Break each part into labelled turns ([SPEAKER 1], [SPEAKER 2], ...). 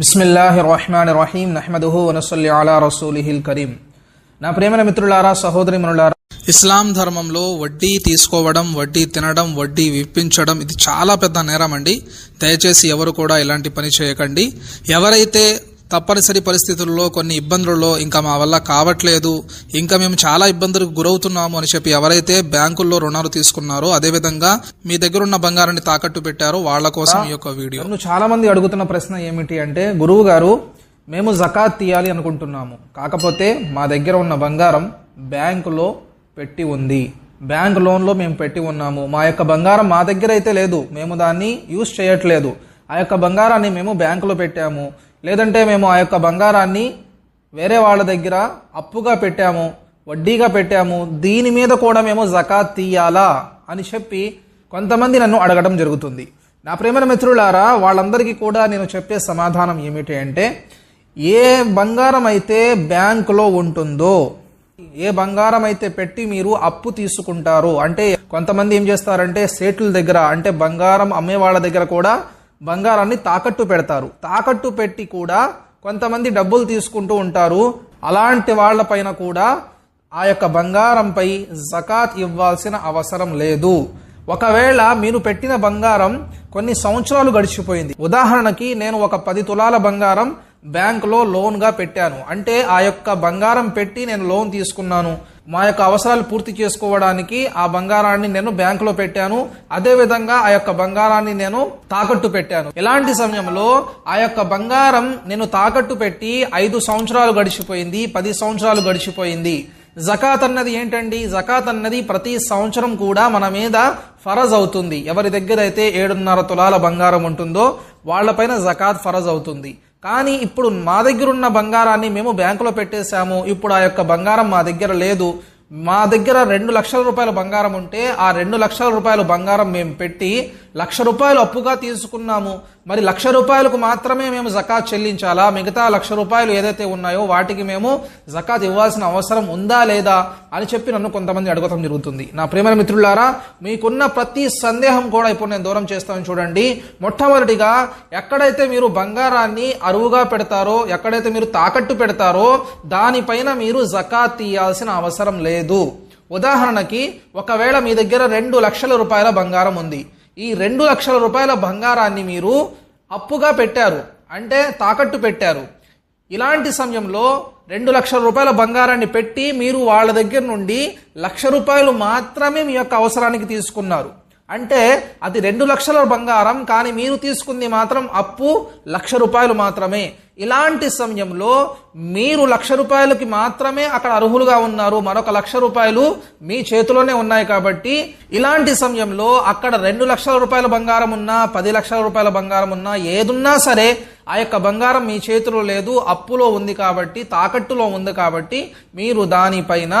[SPEAKER 1] బిస్మిల్లాహి రహమాన్ రహీం నహ్మదుహు వనసల్లి అలా రసూలిహిల్ కరీం. నా ప్రేమైన మిత్రులారా సహోదరి మనులారా
[SPEAKER 2] ఇస్లాం ధర్మంలో వడ్డీ తీసుకోవడం వడ్డీ తినడం వడ్డీ విప్పించడం ఇది చాలా పెద్ద నేరం అండి దయచేసి ఎవరు కూడా ఇలాంటి పని చేయకండి. ఎవరైతే తప్పనిసరి పరిస్థితుల్లో కొన్ని ఇబ్బందులలో ఇంకా మా వల్ల కావట్లేదు. ఇంకా మేము చాలా ఇబ్బందులకు గురవుతున్నాము అని చెప్పి ఎవరైతే బ్యాంకుల్లో రుణాలు తీసుకున్నారో అదేవిధంగా మీ దగ్గర ఉన్న బంగారాన్ని తాకట్టు పెట్టారో వాళ్ళ కోసం ఈ యొక్క వీడియో.
[SPEAKER 1] చాలా మంది అడుగుతున్న ప్రశ్న ఏమిటి అంటే గురువు గారు మేము జకాత్ తీయాలి అనుకుంటున్నాము. కాకపోతే మా దగ్గర ఉన్న బంగారం బ్యాంకులో పెట్టి ఉంది. బ్యాంక్ లోన్లో మేము పెట్టి ఉన్నాము. మా యొక్క బంగారం మా దగ్గర అయితే లేదు. మేము దాన్ని యూజ్ చేయట్లేదు. ఆ యొక్క బంగారాన్ని మేము బ్యాంకులో పెట్టాము. లేదంటే మేము ఆ యొక్క బంగారాన్ని వేరే వాళ్ళ దగ్గర అప్పుగా పెట్టాము వడ్డీగా పెట్టాము దీని మీద కూడా మేము జకాత్ తీయాలా అని చెప్పి కొంతమంది నన్ను అడగడం జరుగుతుంది. నా ప్రేమ మిత్రులారా వాళ్ళందరికీ కూడా నేను చెప్పే సమాధానం ఏమిటి అంటే ఏ బంగారం అయితే బ్యాంకులో ఉంటుందో ఏ బంగారం అయితే పెట్టి మీరు అప్పు తీసుకుంటారో అంటే కొంతమంది ఏం చేస్తారంటే సేట్ల దగ్గర అంటే బంగారం అమ్మే వాళ్ళ దగ్గర కూడా బంగారాన్ని తాకట్టు పెడతారు. తాకట్టు పెట్టి కూడా కొంతమంది డబ్బులు తీసుకుంటూ ఉంటారు. అలాంటి వాళ్ళపైన కూడా ఆ యొక్క బంగారంపై జకాత్ ఇవ్వాల్సిన అవసరం లేదు. ఒకవేళ మీరు పెట్టిన బంగారం కొన్ని సంవత్సరాలు గడిచిపోయింది. ఉదాహరణకి నేను ఒక పది తులాల బంగారం బ్యాంకులో లోన్గా పెట్టాను. అంటే ఆ యొక్క బంగారం పెట్టి నేను లోన్ తీసుకున్నాను. మా యొక్క అవసరాలు పూర్తి చేసుకోవడానికి ఆ బంగారాన్ని నేను బ్యాంకులో పెట్టాను. అదే విధంగా ఆ యొక్క బంగారాన్ని నేను తాకట్టు పెట్టాను. ఇలాంటి సమయంలో ఆ యొక్క బంగారం నేను తాకట్టు పెట్టి ఐదు సంవత్సరాలు గడిచిపోయింది పది సంవత్సరాలు గడిచిపోయింది. జకాత్ అన్నది ఏంటండి? జకాత్ అన్నది ప్రతి సంవత్సరం కూడా మన మీద ఫరజ్ అవుతుంది. ఎవరి దగ్గర అయితే ఏడున్నర తులాల బంగారం ఉంటుందో వాళ్ళపైన జకాత్ ఫరజ్ అవుతుంది. కానీ ఇప్పుడు మా దగ్గర ఉన్న బంగారాన్ని మేము బ్యాంకులో పెట్టేశాము. ఇప్పుడు ఆ యొక్క బంగారం మా దగ్గర లేదు. మా దగ్గర రెండు లక్షల రూపాయల బంగారం ఉంటే ఆ రెండు లక్షల రూపాయల బంగారం మేము పెట్టి లక్ష రూపాయలు అప్పుగా తీసుకున్నాము. మరి లక్ష రూపాయలకు మాత్రమే మేము జకాత్ చెల్లించాలా? మిగతా లక్ష రూపాయలు ఏదైతే ఉన్నాయో వాటికి మేము జకాత్ ఇవ్వాల్సిన అవసరం ఉందా లేదా అని చెప్పి నన్ను కొంతమంది అడగటం జరుగుతుంది. నా ప్రేమ మిత్రులారా మీకున్న ప్రతి సందేహం కూడా ఇప్పుడు నేను దూరం చేస్తాను చూడండి. మొట్టమొదటిగా ఎక్కడైతే మీరు బంగారాన్ని అరువుగా పెడతారో ఎక్కడైతే మీరు తాకట్టు పెడతారో దానిపైన మీరు జకాత్ తీయాల్సిన అవసరం లేదు. లేదు. ఉదాహరణకి ఒకవేళ మీ దగ్గర రెండు లక్షల రూపాయల బంగారం ఉంది. ఈ రెండు లక్షల రూపాయల బంగారాన్ని మీరు అప్పుగా పెట్టారు. అంటే తాకట్టు పెట్టారు. ఇలాంటి సమయంలో రెండు లక్షల రూపాయల బంగారాన్ని పెట్టి మీరు వాళ్ళ దగ్గర నుండి లక్ష రూపాయలు మాత్రమే మీ యొక్క అవసరానికి తీసుకున్నారు. అంటే అది రెండు లక్షల బంగారం కానీ మీరు తీసుకుంది మాత్రం అప్పు లక్ష రూపాయలు మాత్రమే. ఇలాంటి సమయంలో మీరు లక్ష రూపాయలకి మాత్రమే అక్కడ అర్హులుగా ఉన్నారు. మరొక లక్ష రూపాయలు మీ చేతిలోనే ఉన్నాయి కాబట్టి ఇలాంటి సమయంలో అక్కడ రెండు లక్షల రూపాయల బంగారం ఉన్నా పది లక్షల రూపాయల బంగారం ఉన్నా ఏదున్నా సరే ఆ యొక్క బంగారం మీ చేతిలో లేదు అప్పులో ఉంది కాబట్టి తాకట్టులో ఉంది కాబట్టి మీరు దానిపైన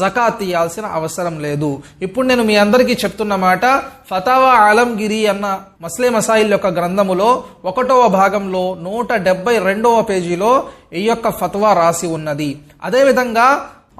[SPEAKER 1] జకాత్ తీయాల్సిన అవసరం లేదు. ఇప్పుడు నేను మీ అందరికీ చెప్తున్న మాట ఫతావా ఆలంగిరి అన్న మస్లే మసాయిల్ యొక్క గ్రంథములో ఒకటవ భాగంలో నూట డెబ్బై రెండవ పేజీలో ఈ యొక్క ఫతవా రాసి ఉన్నది. అదేవిధంగా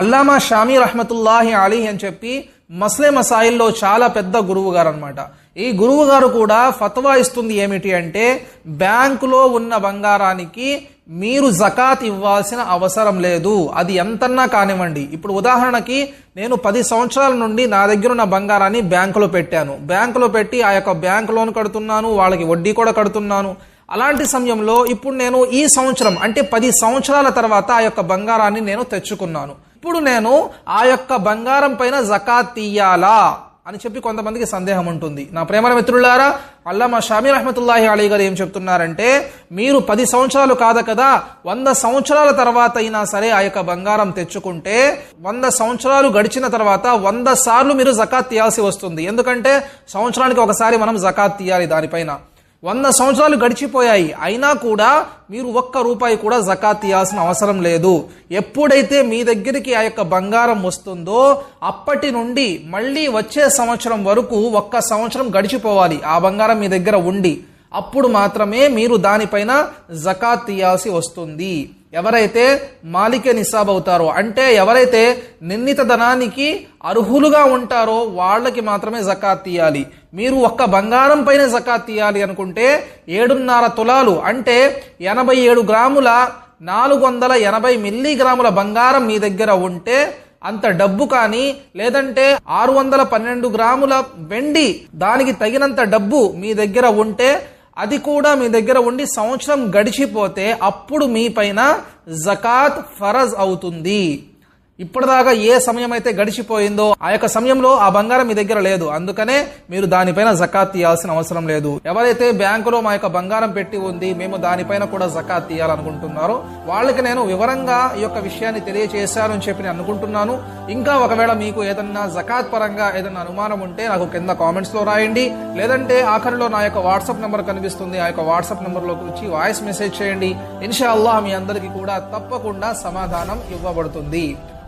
[SPEAKER 1] అల్లామా షామీ రహమతుల్లాహి అలీ అని చెప్పి మస్లే మసాయిల్లో చాలా పెద్ద గురువు గారు అనమాట ఈ గురువు గారు కూడా ఫత్వా ఇస్తుంది ఏమిటి అంటే బ్యాంకులో ఉన్న బంగారానికి మీరు జకాత్ ఇవ్వాల్సిన అవసరం లేదు. అది ఎంతన్నా కానివ్వండి. ఇప్పుడు ఉదాహరణకి నేను పది సంవత్సరాల నుండి నా దగ్గర ఉన్న బంగారాన్ని బ్యాంకులో పెట్టాను. బ్యాంకులో పెట్టి ఆ యొక్క బ్యాంక్ లోన్ కడుతున్నాను వాళ్ళకి వడ్డీ కూడా కడుతున్నాను. అలాంటి సమయంలో ఇప్పుడు నేను ఈ సంవత్సరం అంటే పది సంవత్సరాల తర్వాత ఆ యొక్క బంగారాన్ని నేను తెచ్చుకున్నాను. ఇప్పుడు నేను ఆ యొక్క బంగారం పైన జకాత్ తీయాలా అని చెప్పి కొంతమందికి సందేహం ఉంటుంది. నా ప్రేమ మిత్రులారా అల్లామా షామీ రహమతుల్లాహి అలీ గారు ఏం చెప్తున్నారంటే మీరు పది సంవత్సరాలు కాదు కదా వంద సంవత్సరాల తర్వాత అయినా సరే ఆ యొక్క బంగారం తెచ్చుకుంటే వంద సంవత్సరాలు గడిచిన తర్వాత వంద సార్లు మీరు జకాత్ తీయాల్సి వస్తుంది. ఎందుకంటే సంవత్సరానికి ఒకసారి మనం జకాత్ తీయాలి దానిపైన. వంద సంవత్సరాలు గడిచిపోయాయి. అయినా కూడా మీరు ఒక్క రూపాయి కూడా జకాత్ తీయాల్సిన అవసరం లేదు. ఎప్పుడైతే మీ దగ్గరికి ఆ యొక్క బంగారం వస్తుందో అప్పటి నుండి మళ్ళీ వచ్చే సంవత్సరం వరకు ఒక్క సంవత్సరం గడిచిపోవాలి. ఆ బంగారం మీ దగ్గర ఉండి. అప్పుడు మాత్రమే మీరు దానిపైన జకాత్ తీయాల్సి వస్తుంది. ఎవరైతే మాలిక నిసాబ్ అవుతారో అంటే ఎవరైతే నిర్ణీత ధనానికి అర్హులుగా ఉంటారో వాళ్ళకి మాత్రమే జకాత్ తీయాలి మీరు ఒక్క బంగారం పైన జకాత్ తీయాలి అనుకుంటే ఏడున్నర తులాలు అంటే ఎనభై ఏడు గ్రాముల నాలుగు వందల ఎనభై మిల్లీగ్రాముల బంగారం మీ దగ్గర ఉంటే అంత డబ్బు కానీ లేదంటే ఆరు వందల పన్నెండు గ్రాముల వెండి దానికి తగినంత డబ్బు మీ దగ్గర ఉంటే అది కూడా మీ దగ్గర ఉండి సంవత్సరం గడిచిపోతే అప్పుడు మీ పైన జకాత్ ఫరజ్ అవుతుంది. ఇప్పటిదాకా ఏ సమయం అయితే గడిచిపోయిందో ఆ యొక్క సమయంలో ఆ బంగారం మీ దగ్గర లేదు. అందుకనే మీరు దానిపైన జకాత్ తీయాల్సిన అవసరం లేదు. ఎవరైతే బ్యాంకులో మా యొక్క బంగారం పెట్టి ఉంది మేము దానిపైన కూడా జకాత్ తీయాలనుకుంటున్నారో వాళ్ళకి నేను వివరంగా ఈ యొక్క విషయాన్ని తెలియజేశాను అని చెప్పి నేను అనుకుంటున్నాను. ఇంకా ఒకవేళ మీకు ఏదన్నా జకాత్ పరంగా ఏదన్నా అనుమానం ఉంటే నాకు కింద కామెంట్స్లో రాయండి. లేదంటే ఆఖరిలో నా యొక్క వాట్సాప్ నెంబర్ కనిపిస్తుంది. ఆ యొక్క వాట్సాప్ నెంబర్లోకి వచ్చి వాయిస్ మెసేజ్ చేయండి. ఇన్షాల్లా మీ అందరికీ కూడా తప్పకుండా సమాధానం ఇవ్వబడుతుంది.